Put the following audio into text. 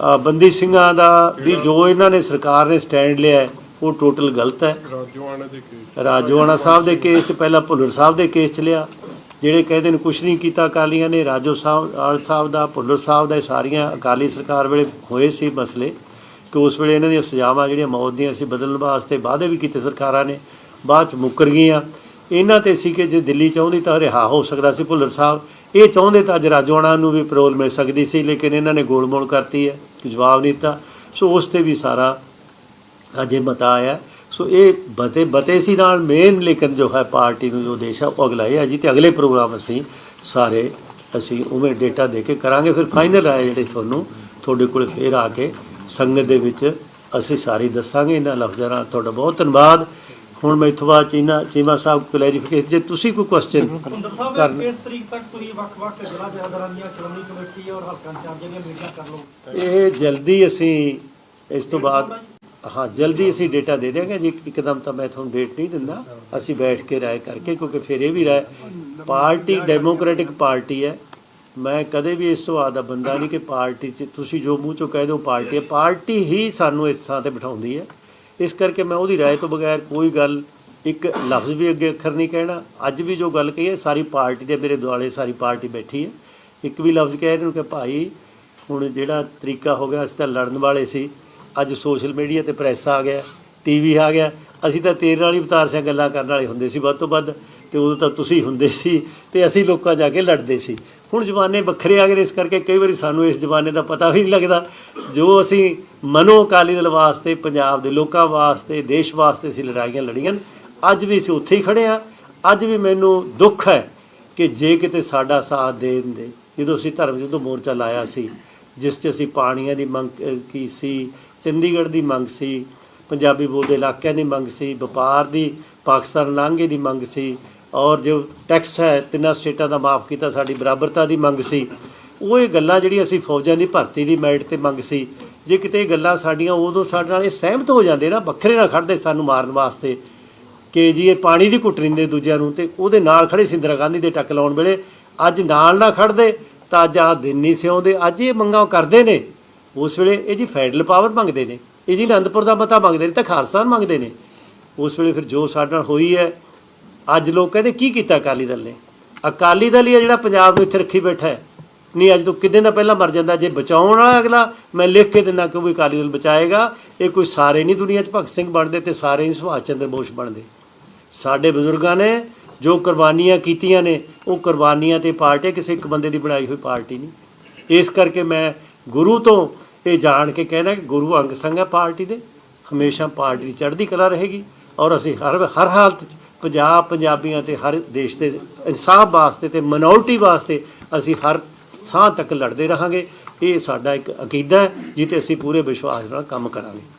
ਬੰਦੀ ਸਿੰਘਾਂ ਦਾ ਵੀ ਜੋ ਇਹਨਾਂ ਨੇ ਸਰਕਾਰ ਨੇ ਸਟੈਂਡ ਲਿਆ ਉਹ ਟੋਟਲ ਗਲਤ ਹੈ। ਰਾਜੋਆਣਾ ਸਾਹਿਬ ਦੇ ਕੇਸ 'ਚ ਪਹਿਲਾਂ ਭੁੱਲਰ ਸਾਹਿਬ ਦੇ ਕੇਸ 'ਚ ਲਿਆ। ਜਿਹੜੇ ਕਹਿੰਦੇ ਨੇ ਕੁਝ ਨਹੀਂ ਕੀਤਾ ਅਕਾਲੀਆਂ ਨੇ ਰਾਜੋ ਸਾਹਿਬ ਆਲ ਸਾਹਿਬ ਦਾ ਭੁੱਲਰ ਸਾਹਿਬ ਦਾ ਇਹ ਸਾਰੀਆਂ ਅਕਾਲੀ ਸਰਕਾਰ ਵੇਲੇ ਹੋਏ ਸੀ ਮਸਲੇ। ਕਿ ਉਸ ਵੇਲੇ ਇਹਨਾਂ ਦੀਆਂ ਸਜ਼ਾਵਾਂ ਜਿਹੜੀਆਂ ਮੌਤ ਦੀਆਂ ਸੀ ਬਦਲਣ ਵਾਸਤੇ ਵਾਅਦੇ ਵੀ ਕੀਤੇ ਸਰਕਾਰਾਂ ਨੇ ਬਾਅਦ 'ਚ ਮੁੱਕਰ ਗਈਆਂ। ਇਹਨਾਂ ਤੇ ਸੀ ਕਿ ਜੇ ਦਿੱਲੀ ਚਾਹੁੰਦੀ ਤਾਂ ਰਿਹਾ ਹੋ ਸਕਦਾ ਸੀ ਭੁੱਲਰ ਸਾਹਿਬ। ਇਹ ਚਾਹੁੰਦੇ ਤਾਂ ਅੱਜ ਰਾਜੋਆਣਾ ਨੂੰ ਵੀ ਪੈਰੋਲ ਮਿਲ ਸਕਦੀ ਸੀ, ਲੇਕਿਨ ਇਹਨਾਂ ਨੇ ਗੋਲਮੋਲ ਕਰਤੀ ਹੈ, ਜਵਾਬ ਨਹੀਂ ਦਿੱਤਾ। ਸੋ ਉਸ ਤੇ ਵੀ ਸਾਰਾ ਅਜੇ ਮਤਾ ਆਇਆ। ਸੋ ਇਹ ਬਤੇ ਬਤੇ ਸੀ ਨਾਲ ਮੇਨ ਲੇਕਿਨ ਜੋ ਹੈ ਪਾਰਟੀ ਨੂੰ ਜੋ ਦੇਸ਼ ਆ, ਉਹ ਅਗਲਾ ਹੈ ਜੀ, ਤੇ ਅਗਲੇ ਪ੍ਰੋਗਰਾਮ ਅਸੀਂ ਸਾਰੇ, ਅਸੀਂ ਉਵੇਂ ਡੇਟਾ ਦੇ ਕੇ ਕਰਾਂਗੇ। ਫਿਰ ਫਾਈਨਲ ਆਏ ਜਿਹੜੇ ਤੁਹਾਨੂੰ, ਤੁਹਾਡੇ ਕੋਲ ਫੇਰ ਆ ਕੇ ਸੰਗਤ ਦੇ ਵਿੱਚ ਅਸੀਂ ਸਾਰੀ ਦੱਸਾਂਗੇ। ਇਹਨਾਂ ਲਫ਼ਜ਼ਾਂ ਨਾਲ ਤੁਹਾਡਾ ਬਹੁਤ ਧੰਨਵਾਦ। ਹੁਣ ਮੈਂ ਇਥੋਂ ਬਾਅਦ ਚੀਨਾ ਚੀਮਾ ਸਾਹਿਬ ਕਲੈਰੀਫਿਕੇਸ਼ਨ ਜੇ ਤੁਸੀਂ ਕੋਈ ਕੁਐਸਚਨ ਸੁੰਦਰ ਸਾਹਿਬ ਕਿਸ ਤਰੀਕ ਤੱਕ ਤੁਸੀਂ ਵੱਖ-ਵੱਖ ਜ਼ਿਲ੍ਹਾ ਜਥੇਦਾਰਾਂ ਸ਼੍ਰੋਮਣੀ ਕਮੇਟੀ ਔਰ ਹਲਕਾ ਇੰਚਾਰਜਾਂ ਦੀਆਂ ਮੀਟਿੰਗਾਂ ਕਰ ਲਓ? ਇਹ ਜਲਦੀ ਅਸੀਂ ਇਸ ਤੋਂ ਬਾਅਦ ਹਾਂ ਜਲਦੀ ਅਸੀਂ ਡੇਟਾ ਦੇ ਦਿਆਂਗੇ। ਜੀ ਇੱਕਦਮ ਤਾਂ ਮੈਂ ਤੁਹਾਨੂੰ ਡੇਟ ਨਹੀਂ ਦਿੰਦਾ। ਅਸੀਂ ਬੈਠ ਕੇ ਰਾਏ ਕਰਕੇ ਕਿਉਂਕਿ ਫਿਰ ਇਹ ਵੀ ਰਾਏ ਪਾਰਟੀ ਡੈਮੋਕ੍ਰੈਟਿਕ ਪਾਰਟੀ ਹੈ। ਮੈਂ ਕਦੇ ਵੀ ਇਸ ਸਵਾਦ ਦਾ ਬੰਦਾ ਨਹੀਂ ਕਿ ਪਾਰਟੀ 'ਚ ਤੁਸੀਂ ਜੋ ਮੂੰਹ ਚੋਂ ਕਹਿ ਦਿਓ ਪਾਰਟੀ ਹੈ। ਪਾਰਟੀ ਹੀ ਸਾਨੂੰ ਇਸ ਥਾਂ ਤੇ ਬਿਠਾਉਂਦੀ ਹੈ। ਇਸ ਕਰਕੇ ਮੈਂ ਉਹਦੀ ਰਾਏ ਤੋਂ ਬਗੈਰ ਕੋਈ ਗੱਲ, ਇੱਕ ਲਫ਼ਜ਼ ਵੀ ਅੱਗੇ ਅੱਖਰ ਨਹੀਂ ਕਹਿਣਾ। ਅੱਜ ਵੀ ਜੋ ਗੱਲ ਕਹੀ ਹੈ, ਸਾਰੀ ਪਾਰਟੀ ਦੇ ਮੇਰੇ ਦੁਆਲੇ ਸਾਰੀ ਪਾਰਟੀ ਬੈਠੀ ਹੈ। ਇੱਕ ਵੀ ਲਫ਼ਜ਼ ਕਹਿ ਇਹਨੂੰ ਕਿ ਭਾਈ, ਹੁਣ ਜਿਹੜਾ ਤਰੀਕਾ ਹੋ ਗਿਆ, ਅਸੀਂ ਤਾਂ ਲੜਨ ਵਾਲੇ ਸੀ। ਅੱਜ ਸੋਸ਼ਲ ਮੀਡੀਆ ਤੇ ਪ੍ਰੈਸ ਆ ਗਿਆ, ਟੀਵੀ ਆ ਗਿਆ। ਅਸੀਂ ਤਾਂ ਤੇਰੇ ਨਾਲ ਹੀ ਅਵਤਾਰ ਸਿੰਘ ਗੱਲਾਂ ਕਰਨ ਵਾਲੇ ਹੁੰਦੇ ਸੀ। ਵੱਧ ਤੋਂ ਵੱਧ ਤੇ ਉਦੋਂ ਤਾਂ ਤੁਸੀਂ ਹੁੰਦੇ ਸੀ ਤੇ ਅਸੀਂ ਲੋਕਾਂ ਜਾ ਕੇ ਲੜਦੇ ਸੀ। ਹੁਣ ਜ਼ਮਾਨੇ ਵੱਖਰੇ ਆ ਗਏ ਨੇ, ਇਸ ਕਰਕੇ ਕਈ ਵਾਰੀ ਸਾਨੂੰ ਇਸ ਜ਼ਮਾਨੇ ਦਾ ਪਤਾ ਵੀ ਨਹੀਂ ਲੱਗਦਾ। ਜੋ ਅਸੀਂ ਮਨੋ ਅਕਾਲੀ ਦਲ ਵਾਸਤੇ ਪੰਜਾਬ ਦੇ ਲੋਕਾਂ ਵਾਸਤੇ ਦੇਸ਼ ਵਾਸਤੇ ਅਸੀਂ ਲੜਾਈਆਂ ਲੜੀਆਂ ਅੱਜ ਵੀ ਅਸੀਂ ਉੱਥੇ ਹੀ ਖੜੇ ਆ ਅੱਜ ਵੀ ਮੈਨੂੰ ਦੁੱਖ ਹੈ ਕਿ ਜੇ ਕਿਤੇ ਸਾਡਾ ਸਾਥ ਦੇ ਦਿੰਦੇ ਜਦੋਂ ਅਸੀਂ ਧਰਮ ਜਦੋਂ ਮੋਰਚਾ ਲਾਇਆ ਸੀ ਜਿਸ 'ਚ ਅਸੀਂ ਪਾਣੀਆਂ ਦੀ ਮੰਗ ਕੀ ਸੀ ਚੰਡੀਗੜ੍ਹ ਦੀ ਮੰਗ ਸੀ ਪੰਜਾਬੀ ਬੋਲਦੇ ਇਲਾਕਿਆਂ ਦੀ ਮੰਗ ਸੀ ਵਪਾਰ ਦੀ ਪਾਕਿਸਤਾਨ ਲਾਂਘੇ ਦੀ ਮੰਗ ਸੀ ਔਰ ਜੋ ਟੈਕਸ ਹੈ, ਤਿੰਨਾਂ ਸਟੇਟਾਂ ਦਾ ਮਾਫ ਕੀਤਾ, ਸਾਡੀ ਬਰਾਬਰਤਾ ਦੀ ਮੰਗ ਸੀ। ਉਹ ਇਹ ਗੱਲਾਂ ਜਿਹੜੀ ਅਸੀਂ ਫੌਜਾਂ ਦੀ ਭਰਤੀ ਦੀ ਮੈਰਿਟ ਤੇ ਮੰਗ ਸੀ, ਜੇ ਕਿਤੇ ਇਹ ਗੱਲਾਂ ਸਾਡੀਆਂ ਉਦੋਂ ਸਾਡੇ ਨਾਲ ਇਹ ਸਹਿਮਤ ਹੋ ਜਾਂਦੇ ਨਾ, ਵੱਖਰੇ ਨਾ ਖੜਦੇ ਸਾਨੂੰ ਮਾਰਨ ਵਾਸਤੇ ਕਿ ਜੀ ਇਹ ਪਾਣੀ ਦੀ ਘੁੱਟ ਰਿੰਦੇ ਦੂਜਿਆਂ ਨੂੰ ਤੇ ਉਹਦੇ ਨਾਲ ਖੜੇ ਸੀ ਇੰਦਰਾ ਗਾਂਧੀ ਦੇ ਟੱਕ ਲਾਉਣ ਵੇਲੇ ਅੱਜ ਨਾਲ ਨਾ ਖੜਦੇ ਤਾਂ ਅੱਜ ਆਹ ਦਿਨ ਨਹੀਂ ਸਿਉਂਦੇ, ਅੱਜ ਇਹ ਮੰਗਾਂ ਉਹ ਕਰਦੇ ਨੇ। ਉਸ ਵੇਲੇ ਇਹ ਜੀ ਫੈਡਰਲ ਪਾਵਰ ਮੰਗਦੇ ਨੇ, ਇਹ ਜੀ ਅਨੰਦਪੁਰ ਦਾ ਮਤਾ ਮੰਗਦੇ ਨੇ ਤਾਂ ਖਾਲਸਤਾਨ ਮੰਗਦੇ ਨੇ। ਉਸ ਵੇਲੇ ਫਿਰ ਜੋ ਸਾਡੇ ਨਾਲ ਹੋਈ ਹੈ ਅੱਜ ਲੋਕ ਕਹਿੰਦੇ, ਕੀ ਕੀਤਾ ਅਕਾਲੀ ਦਲ ਨੇ? ਅਕਾਲੀ ਦਲ ਹੀ ਹੈ ਜਿਹੜਾ ਪੰਜਾਬ ਨੂੰ ਇੱਥੇ ਰੱਖੀ ਬੈਠਾ ਹੈ। ਨਹੀਂ, ਅੱਜ ਤੋਂ ਕਿਤੇ ਦਾ ਪਹਿਲਾਂ ਮਰ ਜਾਂਦਾ, ਜੇ ਬਚਾਉਣ ਵਾਲਾ ਅਗਲਾ, ਮੈਂ ਲਿਖ ਕੇ ਦਿੰਦਾ ਕਿ ਉਹ ਅਕਾਲੀ ਦਲ ਬਚਾਏਗਾ। ਇਹ ਕੋਈ ਸਾਰੇ ਨਹੀਂ ਦੁਨੀਆ 'ਚ ਭਗਤ ਸਿੰਘ ਬਣਦੇ ਤੇ ਸਾਰੇ ਹੀ ਸੁਭਾਸ਼ ਚੰਦਰ ਬੋਸ ਬਣਦੇ। ਸਾਡੇ ਬਜ਼ੁਰਗਾਂ ਨੇ ਜੋ ਕੁਰਬਾਨੀਆਂ ਕੀਤੀਆਂ ਨੇ, ਉਹ ਕੁਰਬਾਨੀਆਂ ਤੇ ਪਾਰਟੀ ਕਿਸੇ ਇੱਕ ਬੰਦੇ ਦੀ ਬਣਾਈ ਹੋਈ ਪਾਰਟੀ ਨਹੀਂ। ਇਸ ਕਰਕੇ ਮੈਂ ਗੁਰੂ ਤੋਂ ਇਹ ਜਾਣ ਕੇ ਕਹਿੰਦਾ ਕਿ ਗੁਰੂ ਅੰਗ ਸੰਗ ਹੈ ਪਾਰਟੀ ਦੇ। ਹਮੇਸ਼ਾ ਪਾਰਟੀ ਚੜ੍ਹਦੀ ਕਲਾ ਰਹੇਗੀ ਔਰ ਅਸੀਂ ਹਰ ਹਰ ਹਾਲਤ 'ਚ ਪੰਜਾਬ ਪੰਜਾਬੀਆਂ ਤੇ ਹਰ ਦੇਸ਼ ਦੇ ਇਨਸਾਫ ਵਾਸਤੇ ਤੇ ਮਿਨੋਰਟੀ ਵਾਸਤੇ ਅਸੀਂ ਹਰ ਸਾਹ ਤੱਕ ਲੜਦੇ ਰਹਾਂਗੇ। ਇਹ ਸਾਡਾ ਇੱਕ ਅਕੀਦਾ ਹੈ ਜਿੱਤੇ ਅਸੀਂ ਪੂਰੇ ਵਿਸ਼ਵਾਸ ਨਾਲ ਕੰਮ ਕਰਾਂਗੇ।